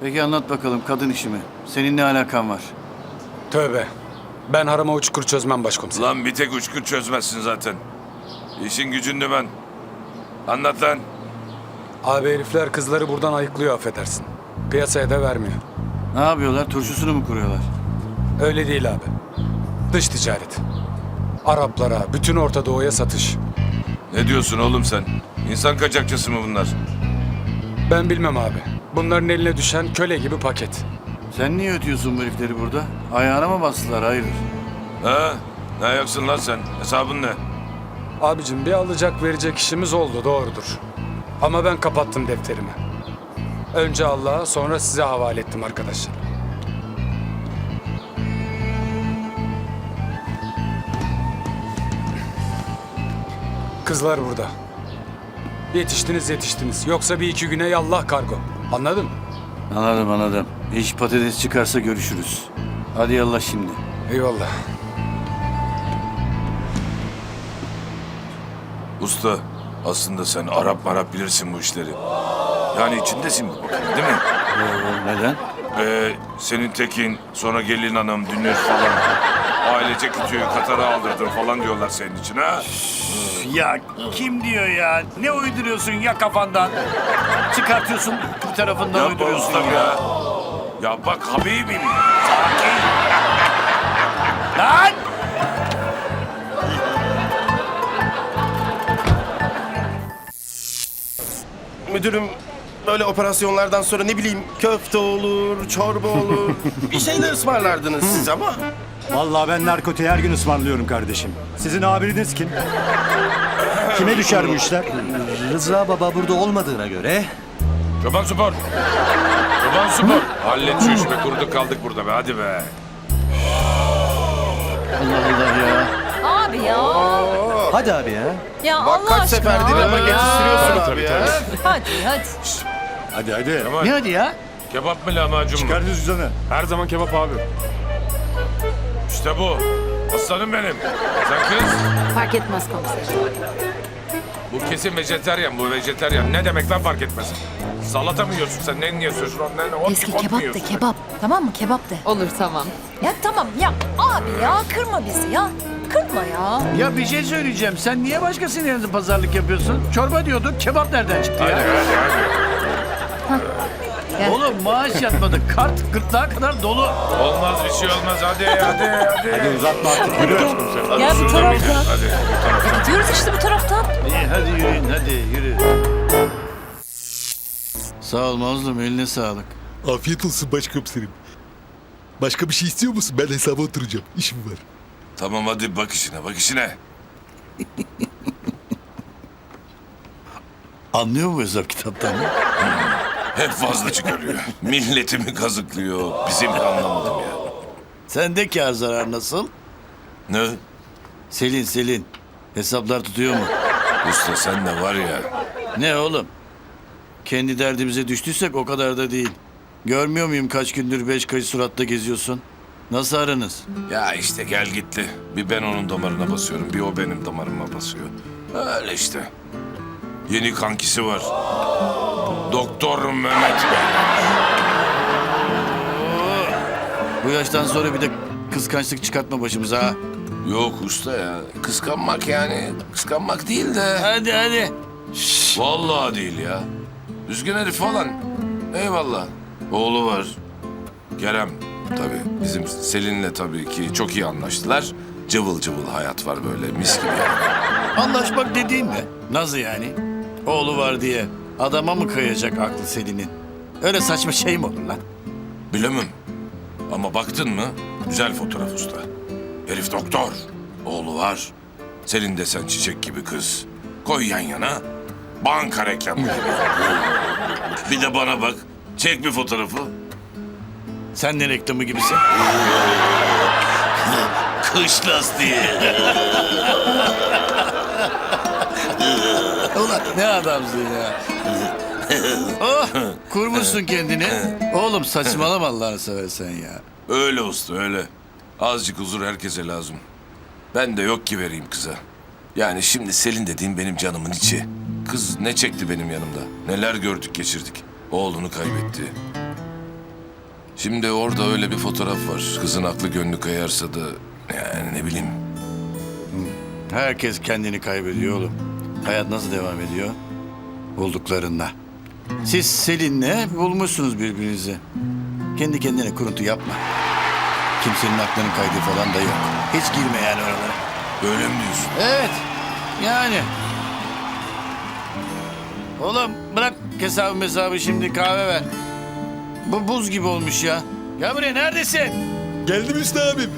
Peki anlat bakalım kadın işimi. Senin ne alakan var? Tövbe. Ben harama uçkur çözmem başkomiserim. Lan bir tek uçkur çözmezsin zaten. İşin gücünde ben. Anlat lan. Abi herifler kızları buradan ayıklıyor affedersin. Piyasaya da vermiyor. Ne yapıyorlar? Turşusunu mu kuruyorlar? Öyle değil abi. Dış ticaret. Araplara, bütün Orta Doğu'ya satış. Ne diyorsun oğlum sen? İnsan kaçakçısı mı bunlar? Ben bilmem abi. Bunların eline düşen köle gibi paket. Sen niye ötüyorsun bu herifleri burada? Ayağına mı bastılar? Hayırdır? Ha? Ne ayaksın lan sen? Hesabın ne? Abicim bir alacak verecek işimiz oldu doğrudur. Ama ben kapattım defterimi. Önce Allah'a sonra size havale ettim arkadaşlar. Kızlar burada. Yetiştiniz yetiştiniz. Yoksa bir iki güne yallah kargo. Anladın mı? Anladım anladım. İş patates çıkarsa görüşürüz. Hadi yallah şimdi. Eyvallah. Usta, aslında sen Arap marap bilirsin bu işleri. Yani içindesin bu bakın değil mi? Ee, neden? Ee, senin tekin, sonra gelin hanım, dünür falan. Ailecek ütüyü Katar'a aldırdın falan diyorlar senin için ha? Ya kim diyor ya? Ne uyduruyorsun ya kafandan? Çıkartıyorsun tarafından Yapma uyduruyorsun ustam ya. ya. Ya bak Habibim. Lan! Müdürüm böyle operasyonlardan sonra ne bileyim köfte olur, çorba olur. bir şeyler ısmarlardınız siz ama. Vallahi ben narkotiği her gün ısmarlıyorum kardeşim. Sizin abiniz kim? Kime düşer bu işler? Rıza Baba burada olmadığına göre Çoban Spor. Çoban Spor. Hallet şu işi be kurduk kaldık burada be hadi be. Allah Allah ya. Abi ya. hadi abi ya. Ya Bak Allah kaç aşkına. seferdir ama geçiştiriyorsun abi ya. Hadi hadi. Hadi hadi. Kemal, Ne hadi ya? kebap mı lahmacun mu? Çıkar cüzdanı. Her zaman kebap abi. İşte bu. Aslanım benim. Sen kız. Fark etmez komiserim. Bu kesin vejeteryan bu vejeteryan. Ne demek lan fark etmez. Salata mı yiyorsun sen? Ne yiyorsun? Şuran ne? Ot, Eski ot mu kebap de yiyorsun? kebap. Tamam mı kebap de. Olur tamam. Ya tamam ya abi ya kırma bizi ya. Kırma ya. Ya bir şey söyleyeceğim. Sen niye başkasının yerinde pazarlık yapıyorsun? Çorba diyorduk, kebap nereden çıktı Hadi ya? hadi hadi. Gel. Oğlum maaş yatmadı. Kart gırtlağa kadar dolu. Olmaz bir şey olmaz. Hadi hadi hadi. Hadi uzatma artık yürü. Ya bu taraftan. Hadi bu taraftan. Ya gidiyoruz işte bu taraftan. İyi hadi yürüyün hadi yürü. Sağ ol mazlum eline sağlık. Afiyet olsun başkomiserim. Başka bir şey istiyor musun? Ben hesaba oturacağım. İşim var. Tamam hadi bak işine bak işine. Anlıyor mu hesap kitaptan? Hep fazla çıkarıyor. Milletimi kazıklıyor. Bizim anlamadım ya. Sende kar zarar nasıl? Ne? Selin Selin. Hesaplar tutuyor mu? Usta sen de var ya. Ne oğlum? Kendi derdimize düştüysek o kadar da değil. Görmüyor muyum kaç gündür beş kayı suratta geziyorsun? Nasıl aranız? Ya işte gel gitti. Bir ben onun damarına basıyorum. Bir o benim damarıma basıyor. Öyle işte. Yeni kankisi var. Doktor Mehmet Bey. Bu yaştan sonra bir de kıskançlık çıkartma başımıza ha. Yok usta ya. Kıskanmak yani. Kıskanmak değil de. Hadi hadi. Vallahi değil ya. Düzgün herif falan. Eyvallah. Oğlu var. Kerem tabii. Bizim Selin'le tabii ki çok iyi anlaştılar. Cıvıl cıvıl hayat var böyle mis gibi. Anlaşmak dediğin ne? Nasıl yani? Oğlu var diye adama mı kayacak aklı Selin'in? Öyle saçma şey mi olur lan? Bilemem. Ama baktın mı güzel fotoğraf usta. Herif doktor. Oğlu var. Selin desen çiçek gibi kız. Koy yan yana. Banka reklamı gibi. bir de bana bak. Çek bir fotoğrafı. Sen ne reklamı gibisin? Kış lastiği. Ulan ne adamsın ya. oh, kurmuşsun kendini. Oğlum saçmalama Allah'ını seversen ya. öyle usta öyle. Azıcık huzur herkese lazım. Ben de yok ki vereyim kıza. Yani şimdi Selin dediğim benim canımın içi. Kız ne çekti benim yanımda. Neler gördük geçirdik. Oğlunu kaybetti. Şimdi orada öyle bir fotoğraf var. Kızın aklı gönlü kayarsa da yani ne bileyim. Herkes kendini kaybediyor oğlum. Hayat nasıl devam ediyor? Bulduklarında. Siz Selin'le bulmuşsunuz birbirinizi. Kendi kendine kuruntu yapma. Kimsenin aklının kaydığı falan da yok. Hiç girme yani oralara. Böyle mi diyorsun? Evet. Yani. Oğlum bırak hesabı hesabı şimdi kahve ver. Bu buz gibi olmuş ya. Gel buraya neredesin? Geldim Hüsnü abim.